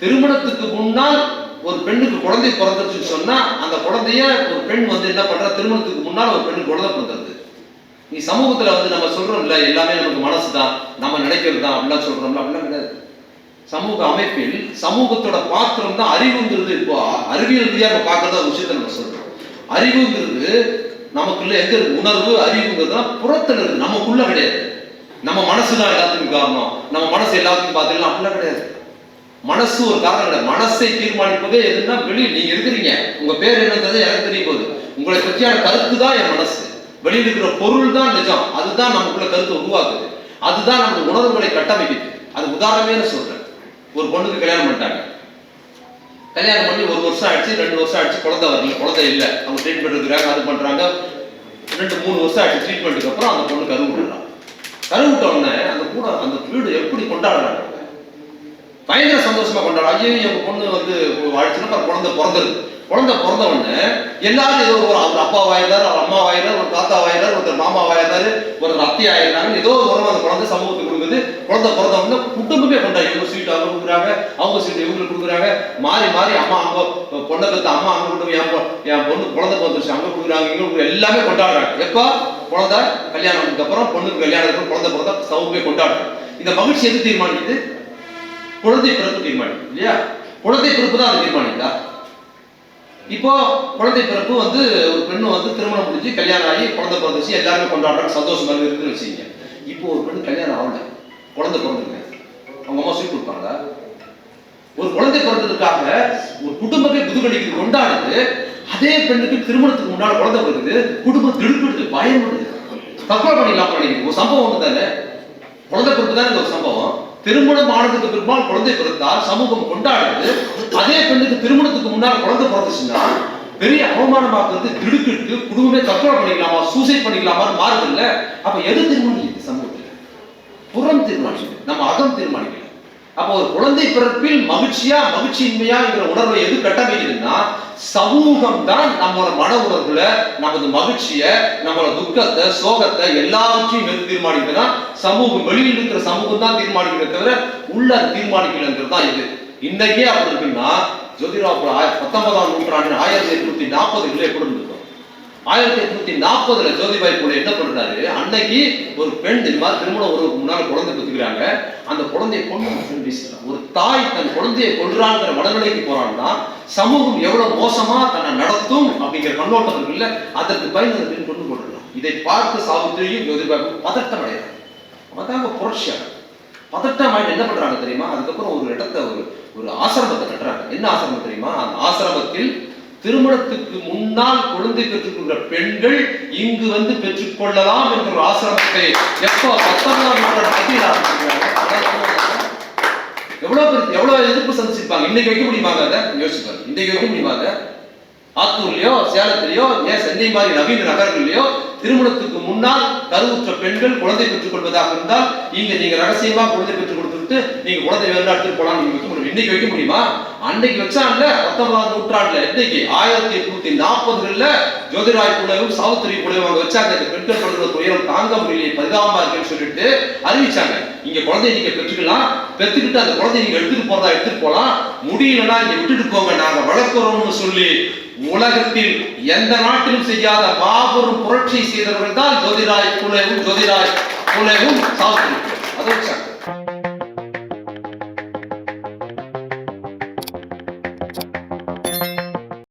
திருமணத்துக்கு முன்னால் ஒரு பெண்ணுக்கு குழந்தை பிறந்துச்சுன்னு சொன்னா அந்த குழந்தைய ஒரு பெண் வந்து என்ன பண்றா? திருமணத்துக்கு முன்னால் ஒரு பெண்ணுக்கு குழந்தை பிறந்தது நீ சமூகத்துல வந்து நம்ம சொல்றோம்ல எல்லாமே நமக்கு மனசு தான் நம்ம நினைக்கிறது தான் அப்படிலாம் சொல்றோம்ல அப்படிலாம் கிடையாது. சமூக அமைப்பில் சமூகத்தோட பாத்திரம் தான் அறிவுங்கிறது இப்போ அறிவியல் ரீதியாக நம்ம பார்க்கறத விஷயத்த நம்ம சொல்றோம். அறிவுங்கிறது நமக்குள்ள எங்க இருக்கு? உணர்வு அறிவுங்கிறது புறத்துல இருக்கு. நமக்குள்ள கிடையாது. நம்ம மனசு தான் எல்லாத்துக்கும் காரணம். நம்ம மனசு எல்லாத்துக்கும் பார்த்தீங்கன்னா அப்படிலாம் கிடையாது. மனசு ஒரு காரணம் இல்லை மனசை தீர்மானிப்பதே எதுன்னா வெளியில் நீங்க இருக்கிறீங்க. உங்க பேர் என்னன்றது எனக்கு தெரியும் போது உங்களை பற்றியான கருத்து தான் என் மனசு. வெளியில் இருக்கிற பொருள் தான் நிஜம். அதுதான் நமக்குள்ள கருத்து உருவாக்குது. அதுதான் நமது உணர்வுகளை கட்டமைக்குது. அது உதாரணமே சொல்றேன். ஒரு பொண்ணுக்கு கல்யாணம் பண்ணிட்டாங்க. கல்யாணம் பண்ணி ஒரு வருஷம் ஆயிடுச்சு ரெண்டு வருஷம் ஆயிடுச்சு குழந்தை வரல. குழந்தை இல்லை. அவங்க ட்ரீட்மெண்ட் எடுக்கிறாங்க அது பண்றாங்க. ரெண்டு மூணு வருஷம் ஆயிடுச்சு ட்ரீட்மெண்ட்டுக்கு அப்புறம் அந்த பொண்ணு கரு விட்டுறான் கரு உடனே அந்த கூட அந்த வீடு எப்படி கொண்டாடுறாங்க? பயங்கர சந்தோஷமா கொண்டாடும். ஐயோ எங்க பொண்ணு வந்து வாழ்த்துனா குழந்தை பிறந்தது குழந்தை பிறந்த உடனே எல்லாரும் ஏதோ ஒரு அவர் அப்பா வாயிறாரு அவர் அம்மா வாயிறாரு ஒரு தாத்தா வாயிறாரு ஒருத்தர் மாமா வாயிறாரு ஒருத்தர் அத்தி ஆயிருந்தாங்க ஏதோ ஒரு உறவு அந்த குழந்தை சமூகத்துக்கு கொடுக்குது. குழந்தை பிறந்த உடனே குடும்பமே கொண்டாடி இவங்க ஸ்வீட் அவங்க கொடுக்குறாங்க அவங்க ஸ்வீட் இவங்களுக்கு கொடுக்குறாங்க. மாறி மாறி அம்மா அங்க பொண்ணை பெற்ற அம்மா அங்க கொண்டு என் என் பொண்ணு குழந்தை பிறந்துருச்சு அங்க கொடுக்குறாங்க இங்க எல்லாமே கொண்டாடுறாங்க. எப்போ? குழந்தை கல்யாணத்துக்கு அப்புறம் பொண்ணுக்கு கல்யாணத்துக்கு குழந்தை பிறந்தா சமூகமே கொண்டாடுறாங்க. இந்த மகிழ்ச்சி எது தீர்மானிக்குது? குழந்தை பிறப்பு தீர்மானிக்கும் இல்லையா? குழந்தை பிறப்பு தான் அது தீர்மானிக்கா இப்போ குழந்தை பிறப்பு வந்து ஒரு பெண்ணு வந்து திருமணம் முடிஞ்சு கல்யாணம் ஆகி குழந்தை பிறந்துச்சு எல்லாருமே கொண்டாடுறாங்க சந்தோஷமா இருக்குன்னு வச்சுக்கீங்க. இப்போ ஒரு பெண்ணு கல்யாணம் ஆகல குழந்தை பிறந்துருங்க அவங்க அம்மா சொல்லி கொடுப்பாங்க ஒரு குழந்தை பிறந்ததுக்காக ஒரு குடும்பத்தை புதுக்கடிக்கு கொண்டாடுது. அதே பெண்ணுக்கு திருமணத்துக்கு முன்னால் குழந்தை பிறகுது குடும்பம் திடுக்கிடுது பயப்படுது தற்கொலை பண்ணிக்கலாம் பண்ணிக்குது ஒரு சம்பவம் ஒன்று தானே குழந்தை பிறப்பு தானே இந்த ஒரு சம்பவம்? திருமணம் ஆனதுக்கு பிற்பால் குழந்தை பிறந்தால் சமூகம் கொண்டாடுது அதே பெண்ணுக்கு திருமணத்துக்கு முன்னால் குழந்தை பிறந்துச்சுன்னா பெரிய அவமானமாக்குறது திடுக்கிட்டு குடும்பமே தற்கொலை பண்ணிக்கலாமா சூசைட் பண்ணிக்கலாமான்னு மாறுது இல்ல அப்ப எது தீர்மானிக்குது சமூகத்துல? புறம் தீர்மானிக்குது நம்ம அகம் தீர்மானிக்கல அப்போ ஒரு குழந்தை பிறப்பில் மகிழ்ச்சியா மகிழ்ச்சியின்மையாங்கிற உணர்வை எது கட்டமைக்குதுன்னா சமூகம் தான் நம்மளோட மன உணர்வுல நமது மகிழ்ச்சிய நம்மளோட துக்கத்தை சோகத்தை எல்லாவற்றையும் எது தீர்மானிக்குதுன்னா சமூகம் வெளியில் இருக்கிற சமூகம் தான் தீர்மானிக்கிறத தவிர உள்ள தீர்மானிக்கலங்கிறது தான் இது. இன்னைக்கே அப்படி இருக்குன்னா ஜோதிராவ் பத்தொன்பதாம் நூற்றாண்டு ஆயிரத்தி எட்நூத்தி நாற்பதுல எப்படி இருந்திருக்கும். ஆயிரத்தி எட்நூத்தி நாற்பதுல ஜோதிபாய் கூட என்ன பண்றாரு? அன்னைக்கு ஒரு பெண் இந்த மாதிரி திருமணம் ஒரு முன்னால குழந்தை பெற்றுக்கிறாங்க. அந்த குழந்தையை கொண்டு ஒரு தாய் தன் குழந்தையை கொள்றாங்கிற மனநிலைக்கு போறான்னா சமூகம் எவ்வளவு மோசமா தன்னை நடத்தும் அப்படிங்கிற கண்ணோட்டம் இருக்குல்ல அதற்கு பயந்து அந்த பெண் கொண்டு போட்டுருக்கலாம் இதை பார்த்து சாவித்திரியும் ஜோதிபாய்க்கும் பதட்டம் அடைகிறாங்க. அதாங்க புரட்சியாளர் பதட்டம் என்ன பண்றாங்க தெரியுமா? அதுக்கப்புறம் ஒரு இடத்த ஒரு ஒரு ஆசிரமத்தை கட்டுறாங்க. என்ன ஆசிரமம் தெரியுமா? அந்த ஆசிரமத்தில் திருமணத்துக்கு முன்னால் குழந்தை பெற்றுக்கொள்கிற பெண்கள் இங்கு வந்து பெற்றுக்கொள்ளலாம் என்ற ஒரு ஆசிரமத்தை எப்போ பத்தொன்பதாம் நூற்றாண்டு எவ்வளவு பேர் எவ்வளவு எதிர்ப்பு சந்திச்சிருப்பாங்க? இன்னைக்கு வைக்க முடியுமாங்க அதை? யோசிப்பாங்க இன்னைக்கு வைக்க முடியுமாங்க ஆத்தூர்லயோ சேலத்திலயோ ஏன் சென்னை மாதிரி நவீன நகரங்கள்லயோ திருமணத்துக்கு முன்னால் கருவுற்ற பெண்கள் குழந்தை பெற்றுக் கொள்வதாக இருந்தால் இங்க நீங்க ரகசியமா குழந்தை பெற்றுக் கொடுத்துட்டு நீங்க குழந்தை வேறு எடுத்துட்டு போலாம் நீங்க வைக்க முடியும். இன்னைக்கு வைக்க முடியுமா? அன்னைக்கு வச்சாங்கல்ல பத்தொன்பதாம் நூற்றாண்டுல இன்னைக்கு ஆயிரத்தி எட்நூத்தி நாற்பதுல ஜோதிராய் புலையும் சாவித்திரி புலையும் அவங்க வச்சாங்க. இந்த பெண்கள் படுகிற துயரம் தாங்க முடியல பரிதாபமா இருக்குன்னு சொல்லிட்டு அறிவிச்சாங்க. இங்க குழந்தைய நீங்க பெற்றுக்கலாம். பெற்றுக்கிட்டு அந்த குழந்தைய நீங்க எடுத்துட்டு போறதா எடுத்துட்டு போலாம். முடியலன்னா இங்க விட்டுட்டு போங்க. நாங்க வளர்க்கிறோம்னு சொல்லி உலகத்தில் எந்த நாட்டிலும் செய்யாத மாபெரும் புரட்சி செய்தவர்கள் தான் ஜோதிராய் புலேவும் ஜோதிராய் புலேவும் சாவித்திரி அதை வச்சாங்க.